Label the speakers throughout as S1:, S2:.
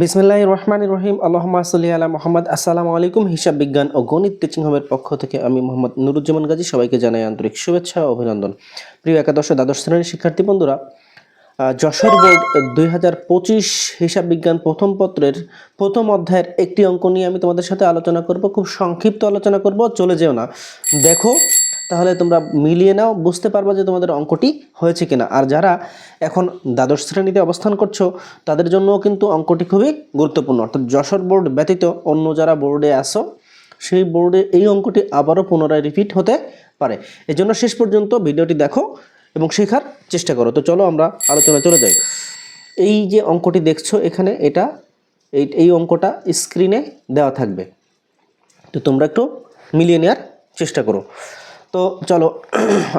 S1: বিসমিল্লাহ রহমান রহিম। আল্লাহমা সাল্লি আলা মোহাম্মদ। আসসালামু আলাইকুম। হিসাব বিজ্ঞান ও গণিত টিচিং হোমের পক্ষ থেকে আমি মোহাম্মদ নুরুজ্জামান গাজী। সবাইকে জানাই আন্তরিক শুভেচ্ছা ও অভিনন্দন। প্রিয় একাদশ দ্বাদশ শ্রেণির শিক্ষার্থী বন্ধুরা যশোর বোর্ড দুই হাজার পঁচিশ হিসাব বিজ্ঞান প্রথম পত্রের প্রথম অধ্যায়ের একটি অঙ্ক নিয়ে আমি তোমাদের সাথে আলোচনা করব। খুব সংক্ষিপ্ত আলোচনা করব। চলে যেও না। দেখো তাহলে তোমরা মিলিয়ে নাও, বুঝতে পারবা যে তোমাদের অঙ্কটি হয়েছে কিনা। আর যারা এখন দ্বাদশ শ্রেণীতে অবস্থান করছ, তাদের জন্যও কিন্তু অঙ্কটি খুবই গুরুত্বপূর্ণ। অর্থাৎ যশোর বোর্ড ব্যতীত অন্য যারা বোর্ডে আসো সেই বোর্ডে এই অঙ্কটি আবারও পুনরায় রিপিট হতে পারে। এই জন্য শেষ পর্যন্ত ভিডিওটি দেখো এবং শেখার চেষ্টা করো। তো চলো আমরা আলোচনায় চলে যাই। এই যে অঙ্কটি দেখছ এখানে, এটা এই এই অঙ্কটা স্ক্রিনে দেওয়া থাকবে। তো তোমরা একটু মিলিয়ে নেওয়ার চেষ্টা করো। তো চলো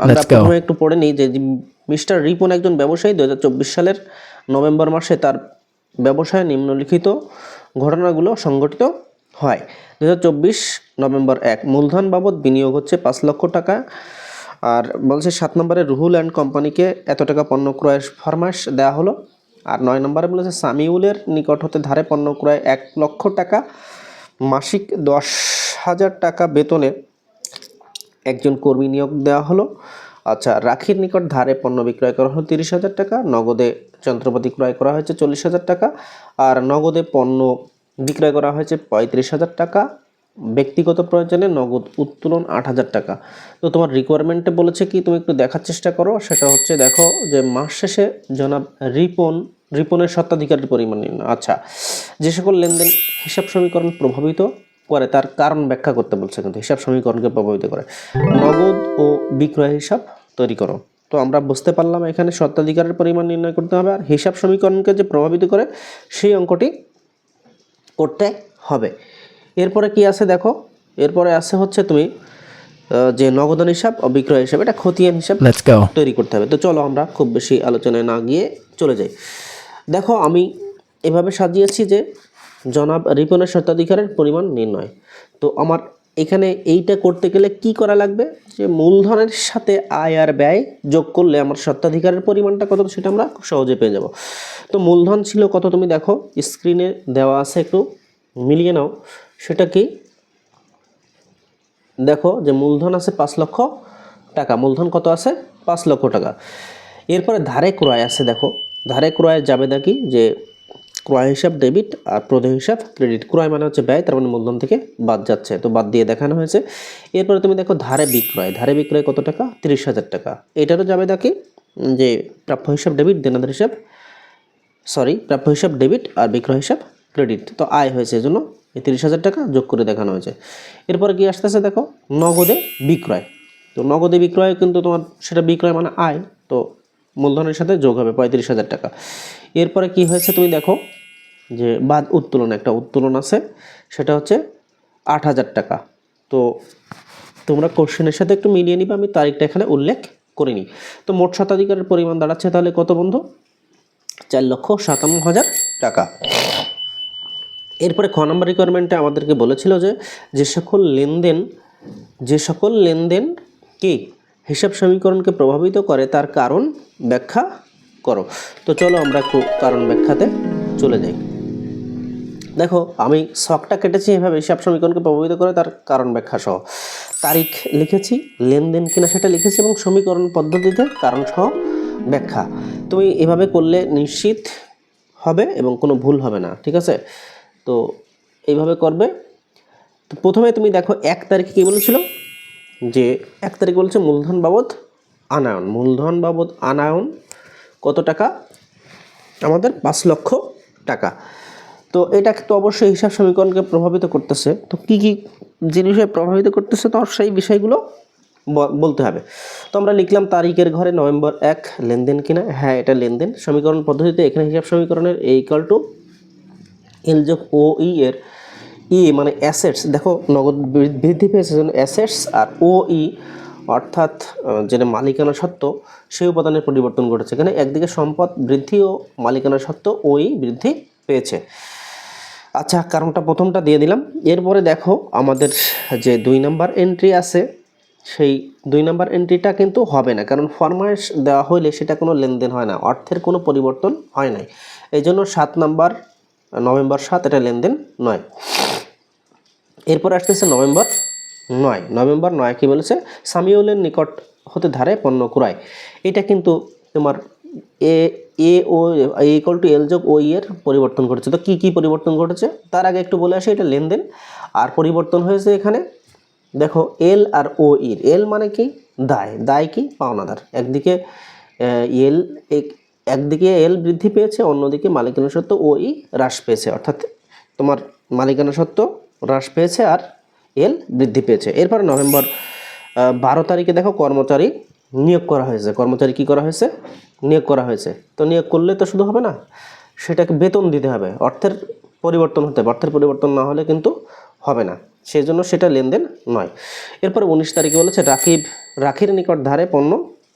S1: আমরা প্রথমে একটু পড়ে নিই যে মিস্টার রিপন একজন ব্যবসায়ী দু হাজার চব্বিশ সালের নভেম্বর মাসে তার ব্যবসায় নিম্নলিখিত ঘটনাগুলো সংঘটিত হয়। দু হাজার চব্বিশ নভেম্বর এক মূলধন বাবদ বিনিয়োগ হচ্ছে পাঁচ লক্ষ টাকা আর বলছে সাত নম্বরে রুহুল অ্যান্ড কোম্পানিকে এত টাকা পণ্য ক্রয়ের ফরমাস দেওয়া হলো। আর নয় নম্বরে বলেছে সামিউলের নিকট হতে ধারে পণ্য ক্রয় এক লক্ষ টাকা মাসিক দশ হাজার টাকা বেতনে একজন কর্মী নিয়োগ দেওয়া হলো। আচ্ছা রাখির নিকট ধারে পণ্য বিক্রয় করা হলো তিরিশ হাজার টাকা, নগদে যন্ত্রপাতি ক্রয় করা হয়েছে চল্লিশ হাজার টাকা, আর নগদে পণ্য বিক্রয় করা হয়েছে পঁয়ত্রিশ হাজার টাকা। ব্যক্তিগত প্রয়োজনে নগদ উত্তোলন আট হাজার টাকা। তো তোমার রিকোয়ারমেন্টে বলেছে কি, তুমি একটু দেখার চেষ্টা করো। সেটা হচ্ছে, দেখো যে মাস শেষে জনাব রিপন, রিপনের স্বত্বাধিকারের পরিমাণ আচ্ছা যে সকল লেনদেন হিসাব সমীকরণ প্রভাবিত করে তার কারণ ব্যাখ্যা করতে বলছে কিন্তু হিসাব সমীকরণকে প্রভাবিত করে। নগদ ও বিক্রয় হিসাব তৈরি করো। তো আমরা বুঝতে পারলাম এখানে স্বত্বাধিকারের পরিমাণ নির্ণয় করতে হবে আর হিসাব সমীকরণকে যে প্রভাবিত করে সেই অঙ্কটি করতে হবে। এরপরে কি আছে দেখো? এরপরে আছে হচ্ছে তুমি যে নগদান হিসাব ও বিক্রয় হিসাব এটা খতিয়ান হিসাব তৈরি করতে হবে। তো চলো আমরা খুব বেশি আলোচনায় না গিয়ে চলে যাই। দেখো আমি এভাবে সাজিয়েছি যে জনাব রিপনের স্বত্বাধিকারের পরিমাণ নির্ণয়। তো আমার এখানে এইটা করতে গেলে কি করা লাগবে? যে মূলধনের সাথে আয় আর ব্যয় যোগ করলে আমার স্বত্বাধিকারের পরিমাণটা কত, সেটা আমরা খুব সহজে পেয়ে যাব। তো মূলধন ছিল কত তুমি দেখো স্ক্রিনে দেওয়া আছে একটু, মিলিয়ে নাও। সেটা কি? দেখো যে মূলধন আছে পাঁচ লক্ষ টাকা, মূলধন কত আছে? পাঁচ লক্ষ টাকা। এরপরে ধারে ক্রয় আছে, দেখো। ধারে ক্রয় যাবে নাকি? যে ক্রয় হিসাব ডেবিট আর প্রদেয় হিসাব ক্রেডিট ক্রয় মানে হচ্ছে ব্যয়, তার মানে মূলধন থেকে বাদ যাচ্ছে। তো বাদ দিয়ে দেখানো হয়েছে। এরপরে তুমি দেখো ধারে বিক্রয়। ধারে বিক্রয় কত টাকা? তিরিশ হাজার টাকা। এটারও যাবে নাকি যে প্রাপ্য হিসাব ডেবিট দেনাদার হিসাব সরি প্রাপ্য হিসাব ডেবিট আর বিক্রয় হিসাব ক্রেডিট তো আয় হয়েছে এজন্য এই তিরিশ হাজার টাকা যোগ করে দেখানো হয়েছে। এরপরে কি আসতেছে দেখো, নগদে বিক্রয়। তো নগদে বিক্রয় কিন্তু তোমার, সেটা বিক্রয় মানে আয়। তো মূলধনের সাথে যোগ হবে পঁয়ত্রিশ হাজার টাকা। এরপরে কি হয়েছে তুমি দেখো যে বাদ উত্তোলন একটা উত্তোলন আছে, সেটা হচ্ছে আট হাজার টাকা। তো তোমরা কোশ্চেনের সাথে একটু মিলিয়ে নিবে, আমি তারিখটা এখানে উল্লেখ করিনি তো মোট শতাধিকারের পরিমাণ দাঁড়াচ্ছে তাহলে কত বন্ধু? চার লক্ষ সাতান্ন হাজার টাকা। এরপরে খ নম্বর রিকোয়ারমেন্টে আমাদেরকে বলেছিল যে যে সকল লেনদেন, যে সকল লেনদেন কি হিসাব সমীকরণকে প্রভাবিত করে, তার কারণ ব্যাখ্যা করো। তো চলো আমরা একটু কারণ ব্যাখ্যাতে চলে যাই। দেখো, আমি শখটা কেটেছি এভাবে হিসাব সমীকরণকে প্রভাবিত করে, তার কারণ ব্যাখ্যা সহ। তারিখ লিখেছি, লেনদেন কিনা সেটা লিখেছি এবং সমীকরণ পদ্ধতিতে কারণ সহ ব্যাখ্যা। তুমি এভাবে করলে নিশ্চিত হবে এবং কোনো ভুল হবে না, ঠিক আছে? তো এইভাবে করবে। তো প্রথমে তুমি দেখো এক তারিখে কী বলেছিল? যে এক তারিখ বলছে মূলধন বাবদ আনায়ন। মূলধন বাবদ আনায়ন কত টাকা? আমাদের পাঁচ লক্ষ টাকা। তো এটা তো অবশ্যই হিসাব সমীকরণকে প্রভাবিত করতেছে। তো কী কী জিনিসে প্রভাবিত করতেছে তো সেই বিষয়গুলো বলতে হবে। তো আমরা লিখলাম তারিখের ঘরে নভেম্বর এক, লেনদেন কিনা? হ্যাঁ এটা লেনদেন। সমীকরণ পদ্ধতিতে এখানে হিসাব সমীকরণের এ ইকাল টু এল যোগ ও ই এর ই মানে অ্যাসেটস দেখো নগদ বৃদ্ধি পেয়েছে অ্যাসেটস আর ও ই অর্থাৎ যেটা মালিকানা সত্ত্ব, সেই উপাদানের পরিবর্তন ঘটেছে। এখানে একদিকে সম্পদ বৃদ্ধি ও মালিকানা সত্ত্ব ওই বৃদ্ধি পেয়েছে। আচ্ছা কারণটা প্রথমটা দিয়ে দিলাম। এরপরে দেখো আমাদের যে দুই নাম্বার এন্ট্রি আছে, সেই দুই নাম্বার এন্ট্রিটা কিন্তু হবে না। কারণ ফরমাইশ দেওয়া হইলে সেটা কোনো লেনদেন হয় না, অর্থের কোনো পরিবর্তন হয় নাই। এই জন্য সাত নাম্বার, নভেম্বর সাত এটা লেনদেন নয়। এরপর আসতেছে নভেম্বর নয়। নভেম্বর নয় কি বলেছে? সামিউলের নিকট হতে ধারে পণ্য ক্রয় এটা কিন্তু তোমার এ এ, ও ইকুয়াল টু এল যোগ ও ই এর পরিবর্তন ঘটেছে। তো কী কী পরিবর্তন ঘটেছে? তার আগে একটু বলে আসি, এটা লেনদেন। আর পরিবর্তন হয়েছে এখানে, দেখো এল আর ও ইর এল মানে কি? দায়। দায় কি? পাওনাদার। একদিকে এল একদিকে এল বৃদ্ধি পেয়েছে, অন্যদিকে মালিকানা সত্ত্ব ও ই হ্রাস পেয়েছে। অর্থাৎ তোমার মালিকানা সত্ত্ব হ্রাস পেয়েছে আর এল বৃদ্ধি পেয়েছে। এরপর নভেম্বর বারো তারিখে দেখো কর্মচারী নিয়োগ করা হয়েছে। কর্মচারী কি করা হয়েছে? নিয়োগ করা হয়েছে। তো নিয়োগ করলে তো শুধু হবে না, সেটাকে বেতন দিতে হবে। অর্থের পরিবর্তন হতে হবে। অর্থের পরিবর্তন না হলে কিন্তু হবে না। সেই জন্য সেটা লেনদেন নয়। এরপর উনিশ তারিখে বলেছে, রাকিব, রাখির নিকট ধারে পণ্য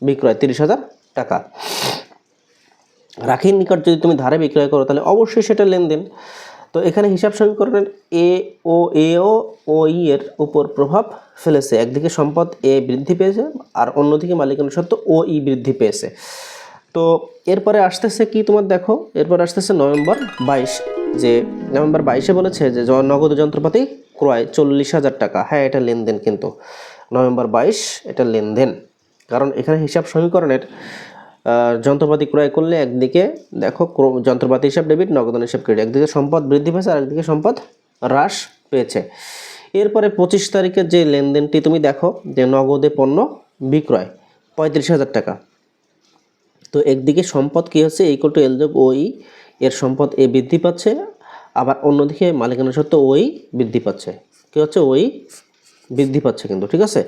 S1: বিক্রয় তিরিশ হাজার টাকা। রাখির নিকট যদি তুমি ধারে বিক্রয় করো, তাহলে অবশ্যই সেটা লেনদেন তো এখানে হিসাব সমীকরণের এ ও এ ও ও, ই এর উপর প্রভাব ফেলেছে। একদিকে সম্পদ এ বৃদ্ধি পেয়েছে আর অন্যদিকে মালিকানা সত্ত্ব ও, ই বৃদ্ধি পেয়েছে। তো এরপরে আসতেছে কি তোমার দেখো? এরপর আসতেছে নভেম্বর বাইশ, যে নভেম্বর বাইশে বলেছে যে নগদ যন্ত্রপাতি ক্রয় চল্লিশ হাজার টাকা। হ্যাঁ এটা লেনদেন কিন্তু। নভেম্বর বাইশ, এটা লেনদেন। কারণ এখানে হিসাব সমীকরণের যন্ত্রপাতি ক্রয় করলে একদিকে দেখো যন্ত্রপাতি হিসাব ডেবিট নগদান হিসাব ক্রেডিট একদিকে সম্পদ বৃদ্ধি পেয়েছে আর একদিকে সম্পদ হ্রাস পেয়েছে। এরপরে পঁচিশ তারিখের যে লেনদেনটি তুমি দেখো যে নগদে পণ্য বিক্রয়, পঁয়ত্রিশ হাজার টাকা। তো একদিকে সম্পদ কী হচ্ছে? এই কোটো এল যোগ ওই এর সম্পদ এ বৃদ্ধি পাচ্ছে, আবার অন্যদিকে মালিকানা সত্ত্বে ওই বৃদ্ধি পাচ্ছে। কী হচ্ছে? ওই বৃদ্ধি পাচ্ছে কিন্তু, ঠিক আছে?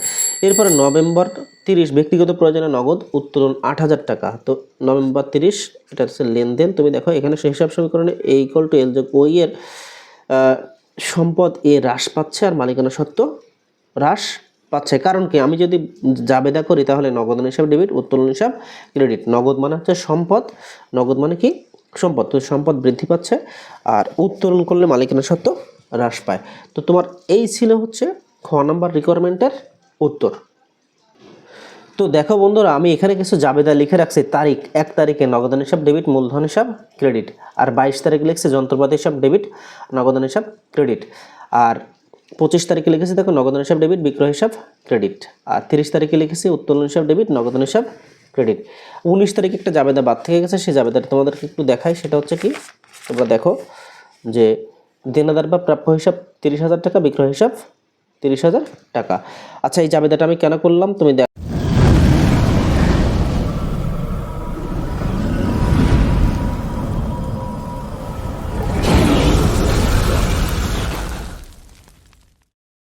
S1: এরপরে নভেম্বর তিরিশ ব্যক্তিগত প্রয়োজনে নগদ উত্তোলন আট হাজার টাকা। তো নভেম্বর তিরিশ, এটা হচ্ছে লেনদেন। তুমি দেখো, এখানে সেই হিসাব সমীকরণে এ ইকুয়াল টু এল যোগ ওই এর সম্পদ এ হ্রাস পাচ্ছে আর মালিকানা সত্ত্ব হ্রাস পাচ্ছে। কারণ কি? আমি যদি জাবেদা করি, তাহলে নগদ হিসাব ডেবিট উত্তোলন হিসাব ক্রেডিট নগদ মানে হচ্ছে সম্পদ। নগদ মানে কি? সম্পদ। তো সম্পদ বৃদ্ধি পাচ্ছে আর উত্তোলন করলে মালিকানা সত্ত্ব হ্রাস পায়। তো তোমার এই ছিল হচ্ছে খ নাম্বার রিকোয়ারমেন্টের উত্তর। তো দেখো বন্ধুরা, আমি এখানে কিছু জাবেদা লিখে রাখছি, তারিখ, এক তারিখে নগদান হিসাব, ডেবিট, মূলধন হিসাব, ক্রেডিট। আর বাইশ তারিখে লিখছি যন্ত্রপাতি হিসাব, ডেবিট নগদান হিসাব, ক্রেডিট। আর পঁচিশ তারিখে লিখেছি দেখো নগদান হিসাব, ডেবিট, বিক্রয় হিসাব, ক্রেডিট। আর তিরিশ তারিখে লিখেছি উত্তোলন হিসাব, ডেবিট নগদান হিসাব, ক্রেডিট। উনিশ তারিখে একটা জাবেদা বাদ থেকে গেছে, সেই জাবেদাটা তোমাদেরকে একটু দেখাই, সেটা হচ্ছে কি, তোমরা দেখো যে দেনাদার বা প্রাপ্য হিসাব তিরিশ হাজার টাকা, বিক্রয় হিসাব তিরিশ হাজার টাকা। আচ্ছা এই জাবেদাটা আমি কেন করলাম? তুমি